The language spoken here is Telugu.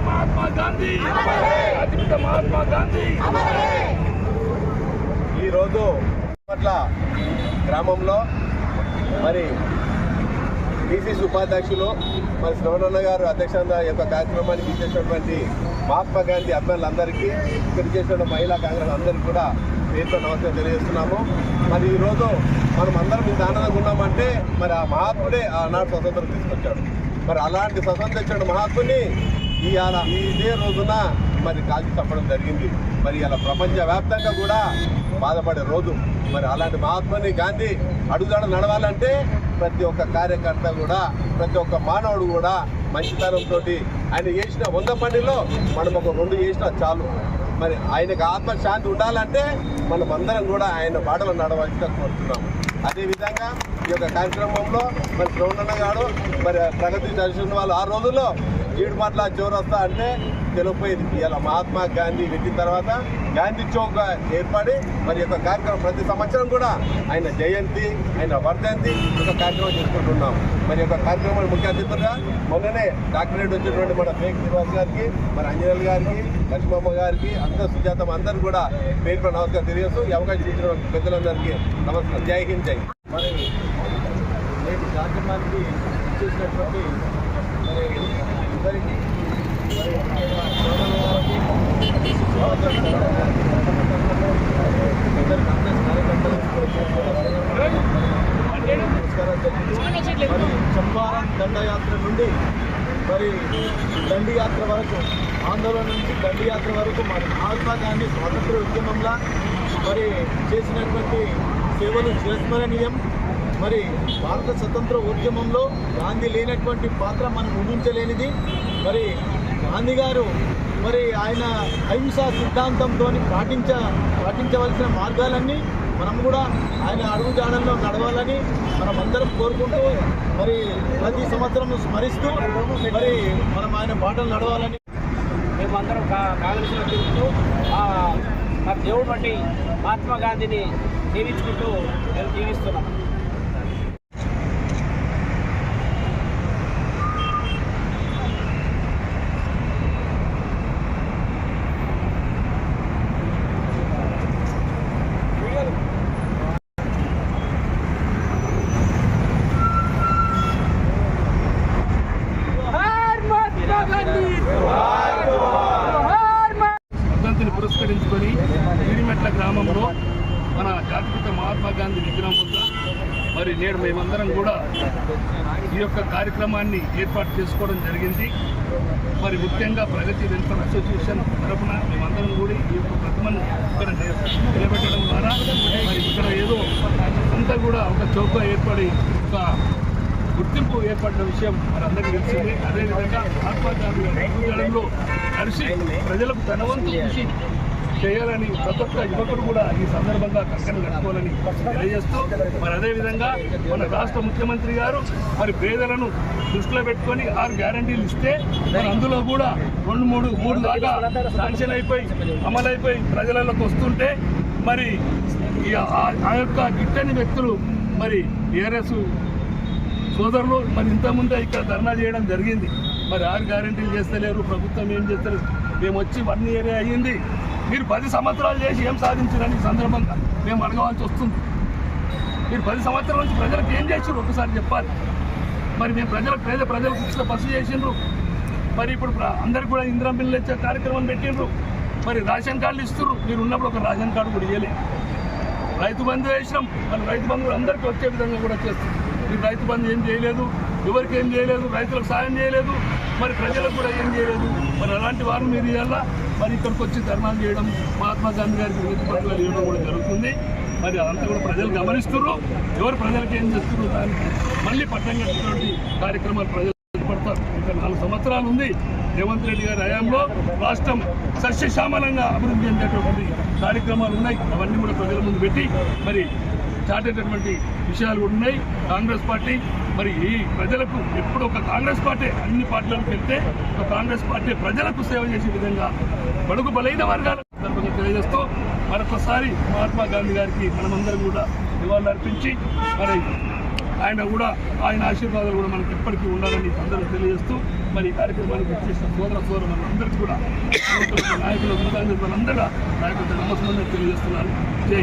महात्मा गांधी అతిపిత మహాత్మా గాంధీ ఈరోజు పట్ల గ్రామంలో మరి బీసీసీ ఉపాధ్యక్షులు మరి శ్రవణన్న గారు అధ్యక్షంగా యొక్క కార్యక్రమానికి ఇచ్చేసినటువంటి మహాత్మా గాంధీ అభిమానులందరికీ ఇక్కడ చేసిన మహిళా కాంగ్రెస్ అందరికీ కూడా పేరుతో నమస్కారం తెలియజేస్తున్నాము. మరి ఈరోజు మనం అందరం ఇంత ఆనందంగా ఉన్నామంటే మరి ఆ మహాత్ముడే ఆనాడు స్వతంత్రం తీసుకొచ్చాడు. మరి అలాంటి స్వతంత్రం ఇచ్చిన మహాత్ముని ఇవాళ ఇదే రోజున మరి కాల్చి తప్పడం జరిగింది. మరి ఇలా ప్రపంచవ్యాప్తంగా కూడా బాధపడే రోజు. మరి అలాంటి మహాత్ముని గాంధీ అడుగుదాడ నడవాలంటే ప్రతి ఒక్క కార్యకర్త కూడా ప్రతి ఒక్క మానవుడు కూడా మంచితనంతో ఆయన చేసిన వంద పనిలో మనం ఒక రెండు చేసినా చాలు. మరి ఆయనకు ఆత్మశాంతి ఉండాలంటే మనం అందరం కూడా ఆయన బాటలు నడవాల్సిన కోరుతున్నాం. అదేవిధంగా ఈ యొక్క కార్యక్రమంలో మరి శ్రవణన్న గారు మరి ప్రగతి దర్శన వాళ్ళు ఆ రోజుల్లో జీడిపట్ల చౌరస్తా అంటే తెలిపోయింది ఇలా మహాత్మా గాంధీ పెట్టిన తర్వాత గాంధీ చౌక్ ఏర్పడి మరి యొక్క కార్యక్రమం ప్రతి సంవత్సరం కూడా ఆయన జయంతి ఆయన వర్ధంతి ఒక కార్యక్రమం చేసుకుంటున్నాం. మరి యొక్క కార్యక్రమం ముఖ్య అతిథులుగా మొన్ననే డాక్టరేట్ వచ్చినటువంటి మన ఫేక్ శ్రీనివాస్ గారికి మన అంజనల్ గారికి లక్ష్మమ్మ గారికి అందరూ సుజాతం అందరూ కూడా పేరు పై నమస్కారం తెలియజేస్తూ ఈ అవకాశం ఇచ్చిన పెద్దలందరికీ నమస్కారం. జై హింద్ జై మరి నేటి కార్యక్రమానికి చేసినటువంటి మరి ఇద్దరికి మరి ముఖ్యంగా సోదరుల గారికి, ఇద్దరు కాంగ్రెస్ కార్యకర్తలకు నమస్కారం తెలియజేస్తూ చంపారం దండయాత్ర నుండి మరి దండియాత్ర వరకు ఆందోళన నుంచి దండియాత్ర వరకు మరి మహాత్మా గాంధీ స్వాతంత్ర ఉద్యమంలో మరి చేసినటువంటి సేవలు చిరస్మరణీయం మరి భారత స్వతంత్ర ఉద్యమంలో గాంధీ లేనటువంటి పాత్ర మనం ఊహించలేనిది. మరి గాంధీ గారు మరి ఆయన అహింసా సిద్ధాంతంతో పాటించ పాటించవలసిన మార్గాలన్నీ మనం కూడా ఆయన అడుగు జాడల్లో నడవాలని మనం అందరం కోరుకుంటూ మరి ప్రతి సంవత్సరం స్మరిస్తూ మరి మనం ఆయన బాటలు నడవాలని మేమందరం అందరం కాంగ్రెస్లో తిరుగుతూ మా దేవుడు వంటి మహాత్మా గాంధీని జీవించుకుంటూ మేము జీవిస్తున్నాం. మన జాతిపిత మహాత్మా గాంధీ విగ్రహం వద్ద మరి నేడు మేమందరం కూడా ఈ యొక్క కార్యక్రమాన్ని ఏర్పాటు చేసుకోవడం జరిగింది. మరి ముఖ్యంగా ప్రగతి వెల్ఫేర్ అసోసియేషన్ తరఫున మేమందరం కూడా ఈ యొక్క ప్రతిమను ఇక్కడ నిలబెట్టడం ద్వారా మరి ఇక్కడ ఏదో అంతా కూడా ఒక చౌక ఏర్పడి ఒక గుర్తింపు ఏర్పడిన విషయం మరి అందరికీ తెలిసింది. అదేవిధంగా మహాత్మా గాంధీ కలిసి ప్రజలకు ధనవంతు కృషి చేయాలని ప్రతి ఒక్క యువకుడు కూడా ఈ సందర్భంగా కక్కను కట్టుకోవాలని తెలియజేస్తూ మరి అదేవిధంగా మన రాష్ట్ర ముఖ్యమంత్రి గారు మరి పేదలను దృష్టిలో పెట్టుకొని ఆరు గ్యారంటీలు ఇస్తే మరి అందులో కూడా రెండు మూడు మూడు దాకా శాంక్షన్ అయిపోయి అమలైపోయి ప్రజలలోకి వస్తుంటే మరి ఆ- యొక్క గిట్టని వ్యక్తులు మరి ఏఆర్ఎస్ సోదరులు మరి ఇంతకుముందే ఇక్కడ ధర్నా చేయడం జరిగింది. మరి ఆరు గ్యారెంటీలు చేస్తలేరు ప్రభుత్వం ఏం చేస్తలేదు. మేము వచ్చి వన్ ఇయర్ అయ్యింది. మీరు పది సంవత్సరాలు చేసి ఏం సాధించారని ఈ సందర్భంగా మేము అడగవలసి వస్తుంది. మీరు పది సంవత్సరాల నుంచి ప్రజలకు ఏం చేసిండ్రు ఒకసారి చెప్పాలి. మరి మేము ప్రజలకు పేద ప్రజలకు ఇచ్చిన బస్సు చేసిండ్రు మరి ఇప్పుడు అందరికి కూడా ఇంద్రం బిల్లు ఇచ్చే కార్యక్రమం పెట్టిండ్రు మరి రేషన్ కార్డులు ఇస్తున్నారు మీరు ఉన్నప్పుడు ఒక రేషన్ కార్డు కూడా ఇవ్వలేదు రైతు బంధు వేసినాం. మరి రైతు బంధువులు అందరికీ వచ్చే విధంగా కూడా చేస్తుంది మీరు రైతు బంధు ఏం చేయలేదు. ఎవరికి ఏం చేయలేదు. రైతులకు సాయం చేయలేదు. మరి ప్రజలకు కూడా ఏం చేయలేదు. మరి అలాంటి వారు మీరు ఇవాళ మరి ఇక్కడికి వచ్చి ధర్నాలు చేయడం మహాత్మా గాంధీ గారికి వినతి పత్రాలు ఇవ్వడం కూడా జరుగుతుంది. మరి అదంతా కూడా ప్రజలు గమనిస్తున్నారు ఎవరు ప్రజలకు ఏం చేస్తున్నారు దానికి? మళ్ళీ పట్టం కట్టినటువంటి కార్యక్రమాలు ప్రజలు పడతారు ఇంకా నాలుగు సంవత్సరాలు ఉంది. రేవంత్ రెడ్డి గారి హయాంలో రాష్ట్రం సస్యశ్యామలంగా అభివృద్ధి చెందేటటువంటి కార్యక్రమాలు ఉన్నాయి. అవన్నీ కూడా ప్రజల ముందు పెట్టి మరి చాటేటటువంటి విషయాలు ఉన్నాయి. కాంగ్రెస్ పార్టీ మరి ఈ ప్రజలకు ఎప్పుడు ఒక కాంగ్రెస్ పార్టీ అన్ని పార్టీలకు వెళ్తే ఒక కాంగ్రెస్ పార్టీ ప్రజలకు సేవ చేసే విధంగా బడుగు బలైన వర్గాల సందర్భంగా తెలియజేస్తూ మరొకసారి మహాత్మా గాంధీ గారికి మనమందరం కూడా నివాళులు అర్పించి మరి ఆయన కూడా ఆయన ఆశీర్వాదాలు కూడా మనకి ఎప్పటికీ ఉండాలని అందరూ తెలియజేస్తూ మరి ఈ కార్యక్రమానికి వచ్చేసిన సోదర సోదరు మనందరికీ కూడా నాయకులు ఉన్నతాధికారులు అందరూ నాయకులకు నమస్కారం తెలియజేస్తున్నారు